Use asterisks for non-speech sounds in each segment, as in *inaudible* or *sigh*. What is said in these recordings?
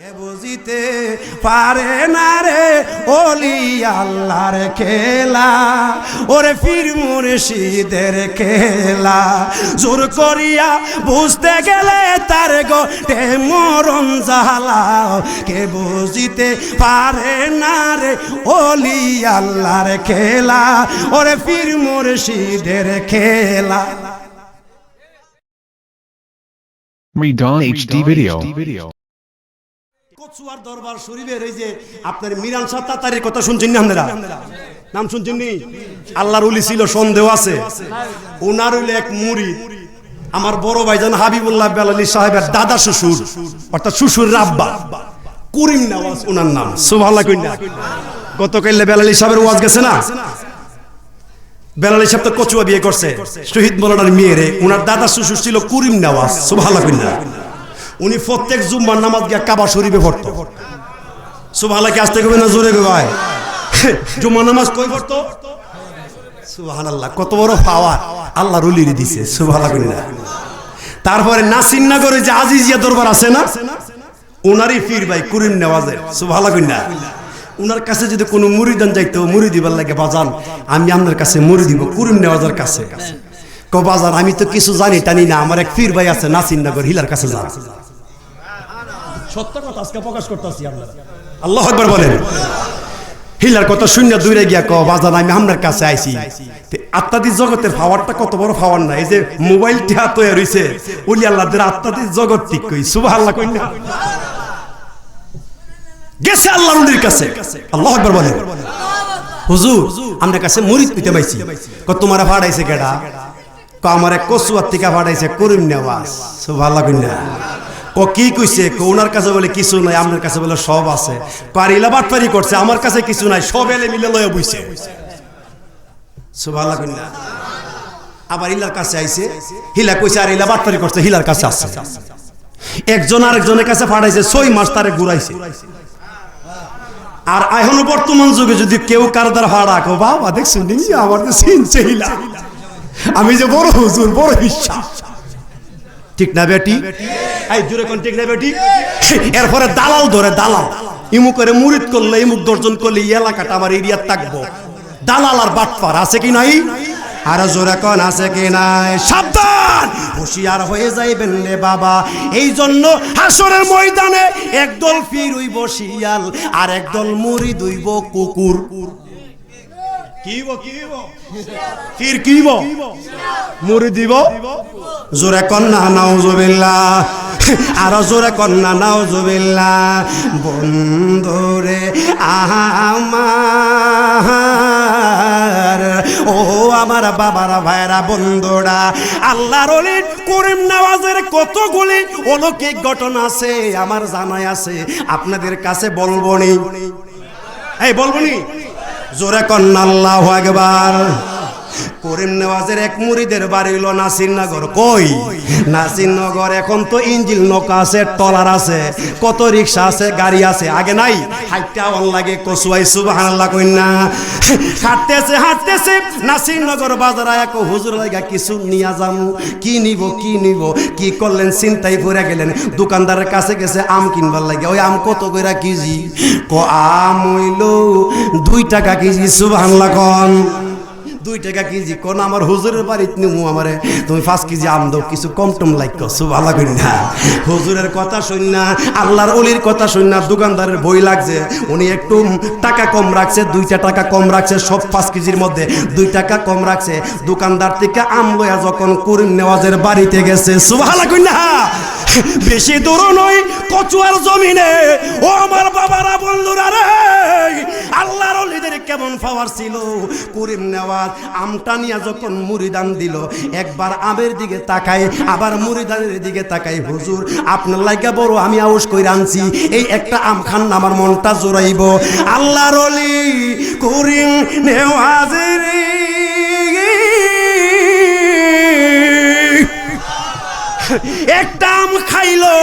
কে বুঝিতে পারে না রে ওলি আল্লাহর খেলা। ওরে ফির মুর্শিদের খেলা। জোর করিয়া বুঝতে গেলে তার গোটে মরণ জ্বালা কে বুঝিতে পারে না রে ওলি আল্লাহর খেলা। ওরে ফির মুর্শিদের খেলা। Redon HD video. কচুয়ার দরবার শরীফের এই যে আপনার মিরান শাহ কথা শুনছেন না আপনারা? নাম শুনছেন নি? আল্লাহর উলি ছিল, সন্দেহ আছে। ওনার হইলে এক মুড়ি। আমার বড় ভাইজান হাবিবুল্লাহ বেলালি সাহেবের দাদা শ্বশুর, অর্থাৎ শ্বশুর রাব্বা। করিম নওয়াজ ওনার নাম। সুবহানাল্লাহ কইনা। গতকাল বেলালি সাহেবের ওয়াজ গেছে না? বেলালি সাহেব তো কচুয়া বিয়ে করছে। শহীদ মৌলানার মেয়েরে। ওনার দাদা শ্বশুর ছিল করিম নওয়াজ। সুবহানাল্লাহ কইনা। উনি প্রত্যেক জুম্মার নামাজ গিয়া কাবা শরীফে পড়তো। সুবহানাল্লাহ আসতে কবে না জোরে কয় *laughs* জুম্মার নামাজ কই পড়তো? সুবহানাল্লাহ, কত বড় পাওয়ার। আল্লাহ রুলিরে দিছে, সুবহানাল্লাহ তারপরে নাসিরনগরে যে আজিজিয়া দরবার আছে না ওনারই পীর ভাই করিম নেওয়াজের, সুবহানাল্লাহ উনার কাছে যদি কোনো মুরিদান যাইতো মুড়ি দিবার লাগে, বাজান, আমি আপনার কাছে মুড়ি দিব করিম নেওয়াজের কাছে। ক বাজান, আমি তো কিছু জানি, টানি না, আমার এক পীর ভাই আছে নাসিরনগর হিলার কাছে যান। সত্য কথা আজকে প্রকাশ করতেছি আপনারা আল্লাহ একবার বলেন। হিলার কথা শূন্য দূরে গিয়া ক বাজান আমি কাছে আইছি। তে আত্মাদির জগতের পাওয়ারটা কত বড় পাওয়ার না এই যে মোবাইল টিহা তৈরি হইছে, উলি আত্মাদির জগৎ ঠিক কই সুবাহ আল্লাহ কই না? গেছে আল্লাহর উলির কাছে। আল্লাহ একবার বলেন। হুজুর আমরা কাছে মরিদ পিতে পাইছি। ক তোমার ভাড়াইছে কেডা? ক আমার এক কসুয়ার থেকে ভাড়াইছে করিম নেওয়াজ। সুবাহ আল্লাহ কই না? ও কি কইছে? ক ওনার কাছে বলে কিছু নাই আপনার কাছে বলে সব আছে। কারিলা বাটপারি করছে, আমার কাছে কিছু নাই, সব এলে মিলে লয়ে বইছে। কইনা আবার ইলার কাছে আইছে, হিলা কইছে, আর হিলা, বাটপারি করছে, হিলার কাছে আছে। একজন আরেকজনের কাছে পাঠাইছে ছয় মাস তারে ঘুরাইছে। আর এখনও বর্তমান যুগে যদি কেউ কারও দ্বারা ভাড়া রাখো বাবা, দেখছ নি আমার তো চিনছে হিলা। আমি যে বড় হুজুর, বড় বিশ্বাস। ঠিক না, বেটি? এই জোরে কোন ঠিক না বেটি? এরপরে দালাল ধরে দালাল। ইমু করে মুরিদ করলে, ইমুক দর্জন করলে এলাকাটা আমার এরিয়ার থাকব। দালাল আর বাটপার আছে কি নাই? আর জোরে কোন আছে কি নাই? সাবধান! হুঁশিয়ার হয়ে যাইবেন রে বাবা। এই জন্য হাসরের ময়দানে একদল ফির হইব শিয়াল আর একদল মুড়ি দইব কুকুর। কিব কিব ফির কিব মুড়ি দিব জোরে কন্যা নাউজুবিল্লাহ। *laughs* আর জোরে কন্যা নাউজুবিল্লাহ। বন্ধুরে আমার। ও আমার বাবারা ভাইরা, বন্ধুরা, আল্লাহর ওলি করিম নওয়াজের কতগুলি অলৌকিক ঘটনা আছে, আমার জানাই আছে, আপনাদের কাছে বলব নি। এই, বলব নি? জোরে কন্যা আল্লাহ একবার করিম নেওয়াজের এক মুড়িদের বাড়ি হলো নাসিরনগর। কই? নাসিরনগর, এখন তো ইঞ্জিল নৌকা আছে টলার আছে, কত রিক্সা আছে, গাড়ি আছে, আগে নাই? হাইটা অন লাগে কসুয়াই, সুবহানাল্লাহ কইনা হাঁটতেছে হাঁটতেছে, নাসিরনগর বাজারে এক হুজুর লাগা, কিছু নিয়া যামু, কি নিব কি নিব, কি করলেন চিন্তাই পড়ে গেলেন, দোকানদারের কাছে গেছে আম কিনবার লাগে, ওই আম কত কইরা কেজি? ক, আম হইল দুই টাকা কেজি, সুবহানাল্লাহ কন। দুই টাকা কেজি কোন আমার হুজুরের বাড়িতে নিমু আমারে। তুমি পাঁচ কেজি আম দাও, কিছু কম টম করছ ভালো করি না হুজুরের কথা শুন না, আল্লাহর অলির কথা শুন না, দোকানদারের বই লাগছে। উনি একটু টাকা কম রাখছে, দুইটা টাকা কম রাখছে, সব পাঁচ কেজির মধ্যে দুই টাকা কম রাখছে। দোকানদার থেকে আম লয়া যখন করিম নেওয়াজের বাড়িতে গেছে কই না বেশি দূর নয়, কচুয়ার জমিনে। ও আমার বাবারা, বন্ধুরা রে। আল্লাহর অলিদের কেমন পাওয়ার ছিল? করিম নেওয়াজ আমটা নিয়ে যখন মুড়িদান দিল, একবার আমের দিকে তাকাই আবার মুড়িদানের দিকে তাকাই হুজুর, আপনার লাইকা বড় আমি আউস কই আনছি। এই একটা আম খান আমার মনটা জোরাইব। আল্লাহর অলি করিম নেওয়াজের একটা আম খাইলো,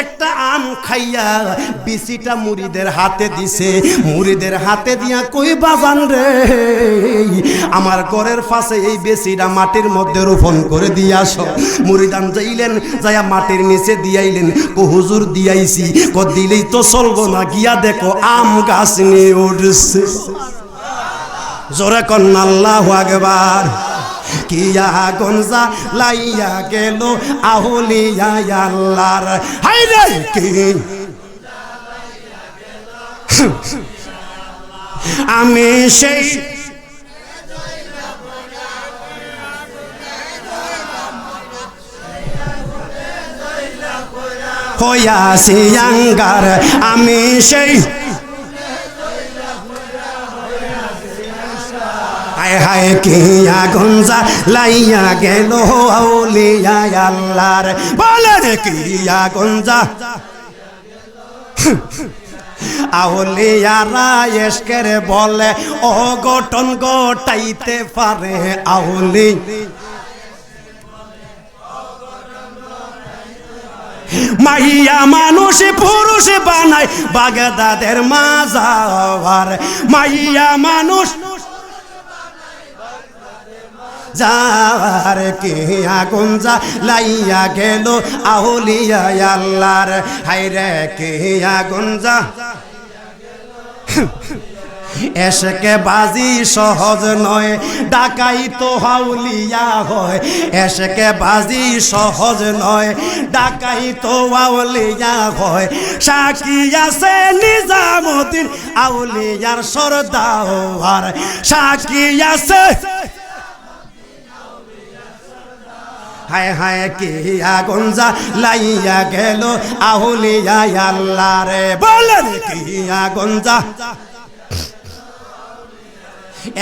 একটা আম খাইয়া বিচিটা মুড়িদের হাতে দিছে। মুড়িদের হাতে দিয়া কই বাজান রে? আমার ঘরের পাশে এই বেশিটা মাটির মধ্যে রোপণ করে দিয়ে আসো। মুড়িদান যাইলেন, যাইয়া মাটির নিচে দিয়াইলেন। কো হুজুর দিয়াইছি, কো দিলেই তো চলবো না, গিয়া দেখো আম গাছ নিয়ে উঠছে। জোরে কন্যা আল্লাহ কিয়া গঞ্জা লাইয়া গেল আহুলিয়া আল্লাহর হাই রে! কি? আমি সেই হইয়াছি আঙ্গার। আমি সেই হায় হায় কিয়া গঞ্জা লাইয়া গেল আউলিয়া আল্লাহর? বলে রে কিয়া গঞ্জা আউলিয়ারা বলে, ও গঠন গোটাইতে পারে আউলি। মাইয়া মানুষ পুরুষ বানায় বাগদাদের মাজার। মাইয়া মানুষ যার কে আগুন যা লাইয়া গেল আহুলিয়া আল্লাহর। হাইরে কে আগুন যা এসকে বাজি সহজ নয়, ডাকাই তো হাউলিয়া হয়। এসকে বাজি সহজ নয়, ডাকাই তো আউলিয়া হয়। সাকি আছে নিজামুদ্দিন আউলিয়ার সরদার। সাকি আছে হায় হায় কি আগুনজা লাইয়া গেল আহুলিয়া আল্লাহ রে। বলেন কি আগুনজা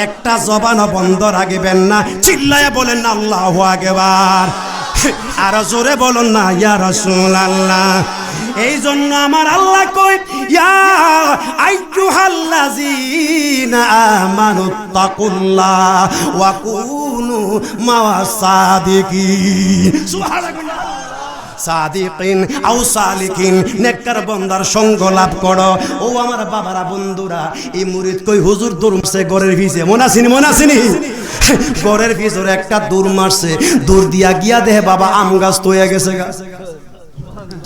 একটা জবান বন্ধ রাখবেন না চিল্লায় বলেন আল্লাহ আগেবার আর জোরে বলুন না, ইয়া রসুল আল্লাহ এই জন্য আমার আল্লাহ আও বন্দার সঙ্গ লাভ করো। ও আমার বাবারা, বন্ধুরা, এই মুরিদ কই হুজুর দূর মারছে গরের ভিজে। মনাসিনি মনাসিনি গরের ভিতরে একটা দূর মারছে। দূর দিয়া গিয়া দেহে বাবা আম গাছ তো হয়ে গেছে গা।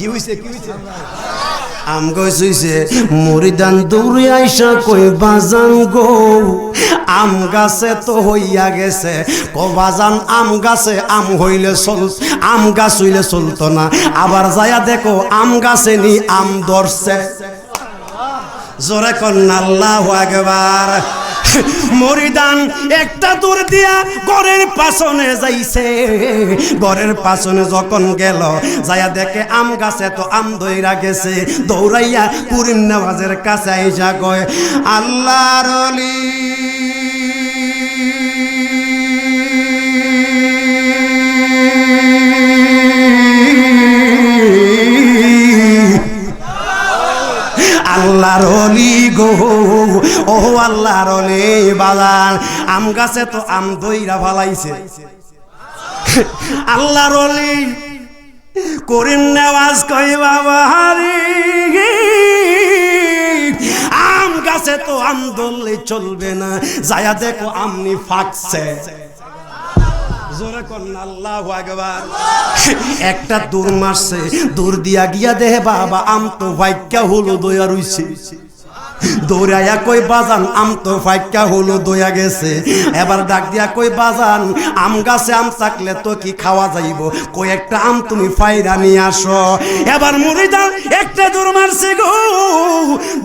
কি হইছে কি হইছে? আম গাছ হইছে, মরিদান দৌড়ে আইসা কই বাজান গো? আম গাছে তো হইয়া গেছে, কো বাজান? আম গাছে আম হইলে চল, আম গাছ হইলে চলতো না। আবার যায়া দেখো, আম গাছে নি আম ধরছে। জোরে কন্যা আল্লাহ একবার মরিদান, একটা দূর দিয়া গড়ের পাশনে যাইছে। গড়ের পাশনে যখন গেল যায়া দেখে আম গাছে তো আম দইরা গেছে। দৌড়াইয়া কুরিম নামাজের কাছে আইসা কয়, আল্লাহর আল্লাহর অলি গো। ও আল্লাহর অলি বাগান আম গাছে তো আম দইরা ফালাইছে। আল্লাহর অলি, করিম নেওয়াজ কই বাবা হারি আম গাছে তো আম ধরলে চলবে না, যায়া দেখো আমনি ফাঁকছে। জোরে কন্যা, আল্লাহ আকবার। একটা দূর মারছে, দূর দিয়া গিয়া দেহে বাবা, আম তো বাইকা হলো দয়া রইছে। দৌড়াইয়া কই বাজান, আম তো ফাইক্কা হলো দয়া গেছে। এবার ডাক দিয়া কই বাজান, আম গাছে আম থাকলে তো কি খাওয়া যাইব? কই একটা আম তুমি ফাইরা নিয়ে আসো। এবার মুড়িদা একটা দূর মারছে গো।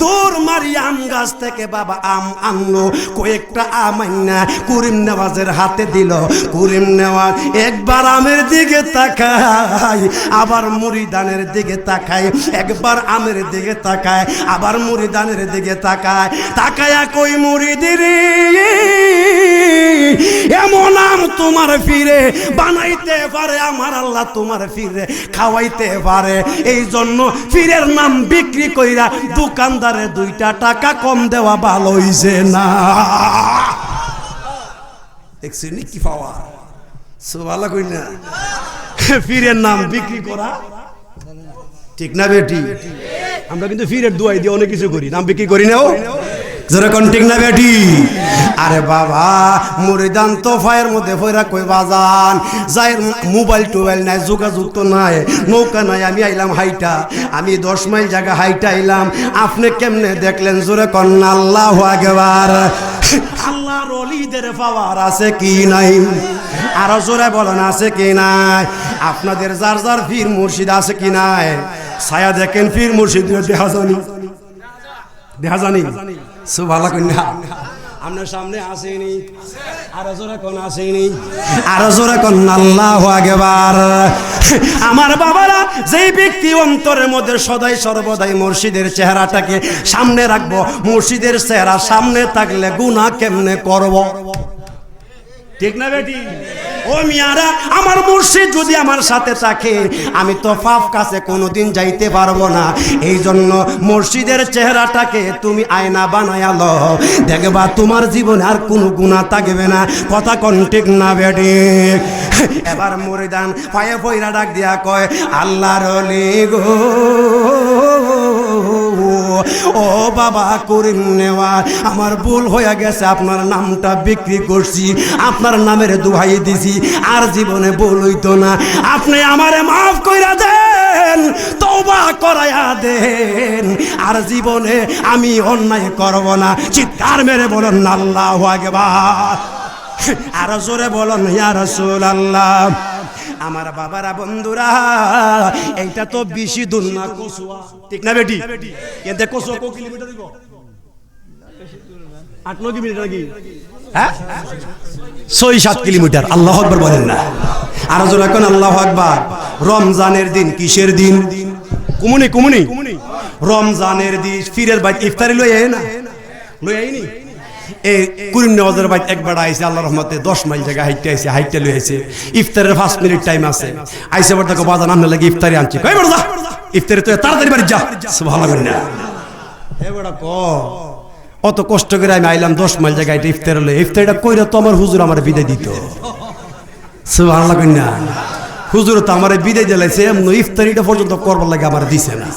দূর মারি আম গাছ থেকে বাবা আম আনলো। কয়েকটা আম আইনা কুরিম নেওয়াজের হাতে দিল। কুরিম নেওয়াজ একবার আমের দিকে তাকায়, আবার মুড়িদানের দিকে তাকায়, একবার আমের দিকে তাকায়, আবার মুড়িদানের দিকে তাকায়, তাকায়া কই মুড়িদিরে এমন আম তোমার ফিরে, বানাইতে পারে আমার আল্লাহ তোমার ফিরে, খাওয়াইতে পারে। এই জন্য ফিরের নাম বিক্রি কইরা দোকানদারে দুইটা টাকা কম দেওয়া ভালো হইছে না। দেখছি কি পাওয়া। সো ভালো কই না? ফিরের নাম বিক্রি করা ঠিক না বেটি? আমরা কিন্তু ফিরের দুয়াই দিয়ে অনেক কিছু করি। নাম বিক্রি করি নাও যেরকম ঠিক না বেটি? আরে বাবা, মুরিদান তো ফায়ের মধ্যে ফয়রা কই বাজান? যাই মোবাইল টোবাইল নাই, যোগাযোগ তো নাই, নৌকা নাই, আমি আইলাম হাইটা। আমি দশ মাইল জায়গা হাইটা আইলাম। আপনি কেমনে দেখলেন? জোরে কন্যা আল্লাহ আগেবার আল্লাহর অলিদের পাওয়ার আছে কি নাই? আরও জোরে বলেন, আছে কি নাই? আপনাদের যার যার ফির মুর্শিদ আছে কি নাই? ছায়া দেখেন ফির মুর্শিদ দেখা জানি দেখা জানি সুভালা কন্যা আপনার সামনে আসেনি, আরও জোরে কোন আসেনি? আরও আল্লাহ আগেবার আমার বাবারা, যেই ব্যক্তি অন্তরের মধ্যে সদাই সর্বদাই মুর্শিদের চেহারাটাকে সামনে রাখব, মুর্শিদের চেহারা সামনে থাকলে গুনাহ কেমনে করব? ঠিক না বেটি? ও মিয়ারা, আমার মুর্শিদ যদি আমার সাথে থাকে, আমি তো পাপ কাছে কোনোদিন যাইতে পারব না। এই জন্য মসজিদের চেহারাটাকে তুমি আয়না বানায়া লো দেখবা তোমার জীবনে আর কোনো গুণা থাকবে না। কথা কোন ঠিক না, বেটি? এবার মরিদান পায়ে পয়রা ডাক দিয়া কয়, আল্লাহর গো। ও বাবা করিম নেওয়া। আমার ভুল হয়ে গেছে, আপনার নামটা বিক্রি করছি, আপনার নামের দুহাই দিছি, আর জীবনে ভুল হইতো না। আপনি আমারে মাফ কইরা দেন, তওবা করায়া দেন, আর জীবনে আমি অন্যায় করব না। চিৎকার মেরে বলেন, আল্লাহ আকবার। আর জোরে বলেন, ইয়া রাসূলুল্লাহ। আমার বাবারা বন্ধুরা, এইটা তো বেশি দূর না কসুয়া। ঠিক না বেটি? এতে কসুয়া কো কিলোমিটার দিব আট, নয় কিলোমিটার নাকি? হ্যাঁ? ছয়, সাত কিলোমিটার, আল্লাহ আকবার বলেন না। আর জোর এখন আল্লাহ আকবার। রমজানের দিন কিসের দিন? কুমুনি কুমুনি। রমজানের দিন ফিরের বাইক ইফতারি লই না? লই আইনি এই কুরিম নেওয়াজের বাইক একবার আইসে আল্লাহ রহমতে দশ মাইল জায়গা হাইটে আইসে হাইটে লই আইসে ইফতারের পাঁচ মিনিট টাইম আছে। আইসে বড় দেখো, বাজার নামনে লাগে ইফতারি আনছি। কই ইফতারি তো তাড়াতাড়ি বাড়ি যা। ভালো করি না। হে ক? অত কষ্ট করে আমি আইলাম দশ মাইল জায়গায় এটা ইফতার হলে ইফতারিটা কইরা তো আমার হুজুর আমার বিদায় দিত। সুবহানাল্লাহ কন্যা হুজুর তো আমার বিদায় দিলাইছে ইফতারিটা পর্যন্ত করবার লাগে আমার দিছে না।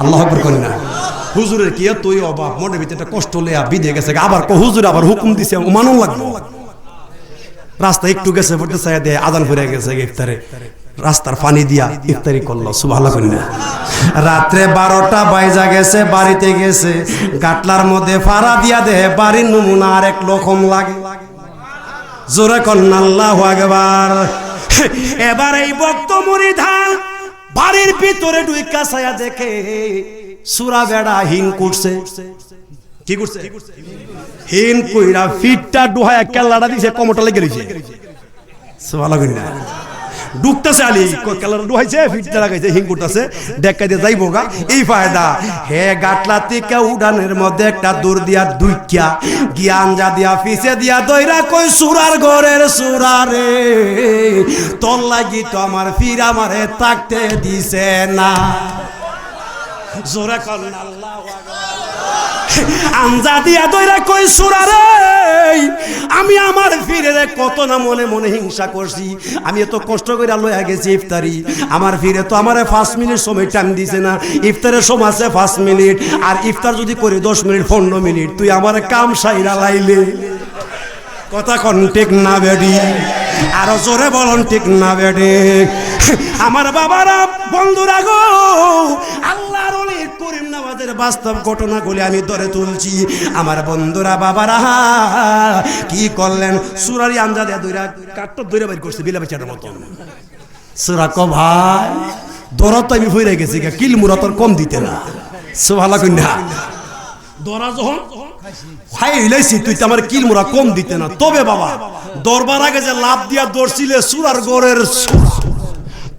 আল্লাহ আকবার কন্যা হুজুরের কি তুই অবাক মনের ভিতরে একটা কষ্ট লেয়া বিদে গেছে। আবার হুজুর আবার হুকুম দিছে মানন লাগবে? রাস্তা একটু গেছে পড়তে চাই দেয় আদান ফিরে গেছে ইফতারে। রাস্তার পানি দিয়া ইফতারি করল সুভালা কন্যা রাত্রে বারোটা বাইজা গেছে, বাড়িতে গেছে। গাটলার মধ্যে ফাড়া দিয়া দে, বাড়ির নমুনা আর এক রকম লাগে। জোরে কন্যা, আল্লাহ একবার এবার এই বক্ত মুড়ি ধান বাড়ির ভিতরে ডুইকা ছায়া দেখে। সুরা বেড়া হিন করছে কি করছে হিন কইরা ফিটটা ডুহায়া কেল্লাটা দিছে কমটা লেগে সুভালা কন্যা ডুকতেছে আলি কালার ডুহাইছে, ফিটটা লাগাইছে, হিং করতেছে ডেকা দিয়ে যাইবো গা। এই ফায়দা। হে গাটলা থেকে উড়ানের মধ্যে একটা দূর দিয়া দুইকা জ্ঞান যা দিয়া পিছে দিয়া দইরা কই, সুরার ঘরের সুরারে তোর লাগি তো আমার ফির আমারে তাকতে দিছে না। জোরে কর না। আল্লাহু দিয়া দইরা কই সুরারে আমি আমার ফিরে কত না মনে মনে হিংসা করছি। আমি এত কষ্ট করে লইয়া গেছি ইফতারি। আমার ফিরে তো আমার পাঁচ মিনিট সময় টাইম দিছে না। ইফতারের সময় আছে পাঁচ মিনিট। আর ইফতার যদি করি দশ মিনিট, পনেরো মিনিট। তুই আমার কাম সাইরা লাইলে। কথা কন ঠিক না বেডি আরও জোরে বলন ঠিক না বেডি আমার বাবারা, বন্ধুরা গো আল্লাহর অলি করিম নামাজের বাস্তব ঘটনাগুলি আমি ধরে তুলছি। আমার বন্ধুরা, বাবারা, কি করলেন? সুরারি আঞ্জা দেয়া দইরা কাট্ট দইরা বের করছে বিলা বেচার মতন। সুরা ক ভাই? দরত আমি ফিরে গেছি কিল মুরা তোর কম দিতে না। সুভালা কন্যা দরা যখন হাই হইলাইছি তুই তো আমার কিল মুরা কম দিতে না। তবে বাবা, দরবার আগে যে লাভ দিয়া দর্শিলে সুরার গড়ের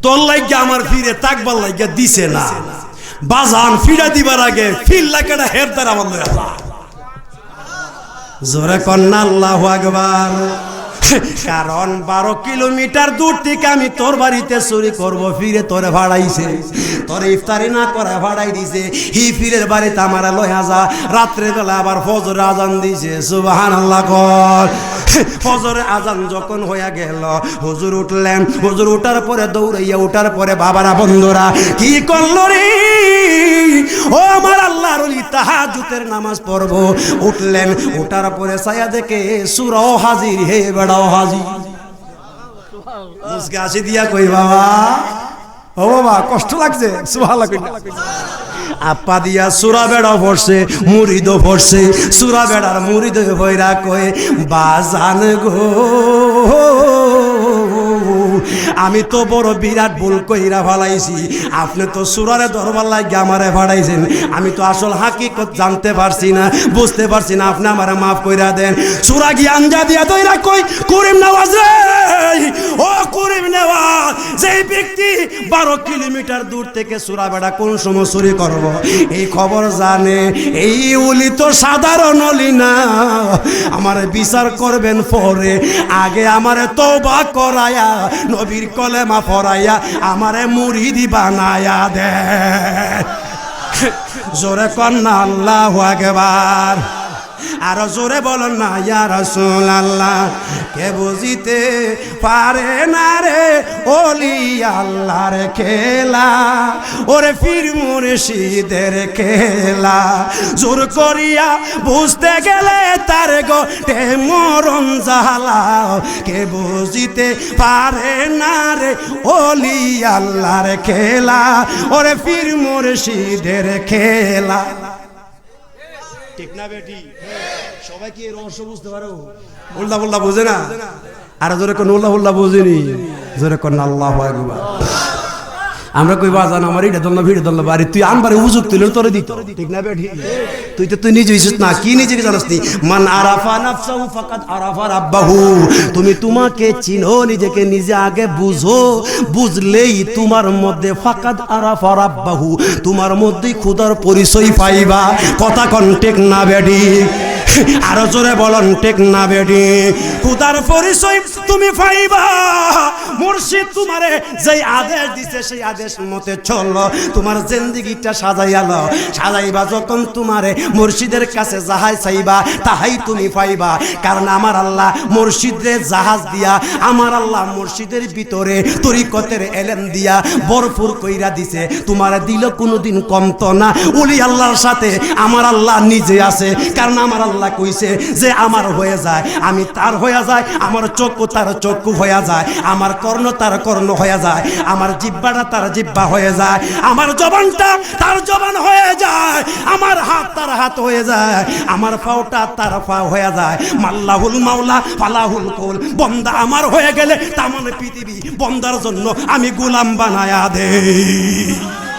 তোর লাগিয়া আমার ফিরে, তাকবার লাগিয়া দিছে না। বাজান ফিরা দিবার আগে ফিল লাগাটা হের দ্বারা আমার লয়া যা। জোরে কন্যা আল্লাহ আকবার। কারণ বারো কিলোমিটার দূর থেকে আমি তোর বাড়িতে চুরি করব, ফিরে তোরে ভাড়াইছে। তোর ইফতারি না করে ভাড়াই দিছে। হি ফিরের বাড়িতে আমার লয়া যা রাত্রে বেলা আবার ফজর আজান দিছে। সুবাহান আল্লাহ কর। *laughs* ফজরে আজান যখন হয়ে গেল, হুজুর উঠলেন। হুজুর উঠার পরে দৌড়াইয়া উঠার পরে, বাবারা, বন্ধুরা, কি করল রে? ও আমার আল্লাহর ওলি, তাহাজ্জুদের নামাজ পড়ব। উঠলেন, উঠার পরে ছায়া দেখে সুরাও হাজির, হে বেড়াও হাজির। মুসকে আসি দিয়া কই, বাবা, ও বাবা, কষ্ট লাগছে সুভালা কই আপা দিয়া সুরা বেড়া পড়ছে মুড়িদ পড়ছে সুরা বেড়ার মুড়িদ ভৈরা কয়ে বাজান গো। আমি তো বড় বিরাট ভুল কইরা ফালাইছি। আপনি তো সুরারে দরবার লাগিয়ে আমারে ফাড়াইছেন। আমি তো আসল হাকিকত জানতে পারছি না, বুঝতে পারছি না। আপনি আমারে মাফ কইরা দেন। সুরা গিয়ে আঞ্জা দিয়া দইরা কই, করিম নওয়াজ রে! ও করিম নেওয়াজ, যেই ব্যক্তি বারো কিলোমিটার দূর থেকে সুরা বেড়া কোন সময় চুরি করব, এই খবর জানে, এই উলি তো সাধারণ অলি না। আমার বিচার করবেন পরে আগে আমারে তওবা করায়া নবীর কলেমা ফরাইয়া আমারে মুড়িদি বানায়া দে। জোরে কন্যা আল্লাহ আকবার। আর জোরে বলেন না, ইয়া রাসূল আল্লাহ কে বুঝিতে পারে না রে, ওলি আল্লাহর খেলা। ওরে ফির মুর্শিদের খেলা। জোর করিয়া বুঝতে গেলে তার গোটে মরণ জালা কে বুঝিতে পারে না রে, ওলি আল্লাহর খেলা। ওরে ফির মুর্শিদের খেলা। ঠিক না বেটি? সবাই কি এর রহস্য বুঝতে পারো। উল্লা উল্টা বোঝে না? আর জোরে কোন উল্লা উল্লা বুঝিনি? জোরে কোন আল্লাহ আকবার। আমরা কই, বাজান আমার, এটা দল না ভিড়ে দল না বাড়ি তুই আনবারে উজুক তুলে তোরে দিত। ঠিক না বেঠি তুই তো, তুই নিজে হইছিস না, কি নিজেকে জানাস নি? মান আরাফা নাফসাহু ফাকাদ আরাফা রাব্বাহু। তুমি তোমাকে চিনো, নিজেকে নিজে আগে বুঝো। বুঝলেই তোমার মধ্যে ফাকাদ আরাফা রাব্বাহু। তোমার মধ্যেই খুদার পরিচয় পাইবা। কথা কন ঠিক না বেডি আরও জোরে বলন টেক না বেডি খুদার পরিচয় তুমি পাইবা। মুর্শিদ তোমারে যেই আদেশ দিছে, সেই আদেশ মতে চলো তোমার জিন্দিগিটা সাজাইয়ালো সাজাইবা যখন তোমারে মুর্শিদের কাছে যাহাই চাইবা, তাহাই তুমি পাইবা। কারণ আমার আল্লাহ মুর্শিদের জাহাজ দিয়া, আমার আল্লাহ মুর্শিদের ভিতরে তরিকতের এলেন দিয়া বরফুর কইরা দিছে। তোমার দিল কোনোদিন কমতো না। উলি আল্লাহর সাথে আমার আল্লাহ নিজে আছে। কারণ আমার আল্লাহ কইছে যে আমার হয়ে যায়, আমি তার হয়ে যায়, আমার চক্ষু তার চক্ষু হয়ে যায়, আমার কর্ণ তার কর্ণ হয়ে যায়, আমার জিব্বাটা তার জিব্বা হয়ে যায়, আমার জবানটা তার জবান হয়ে যায়, আমার হাত তার হাত হয়ে যায়, আমার পাওটা তার পা হয়ে যায়। মাল্লাহুল মাওলা, ফালাহুল কুল, বন্দা আমার হয়ে গেলে তামান পৃথিবী বন্দার জন্য আমি গোলাম বানায়া দেই।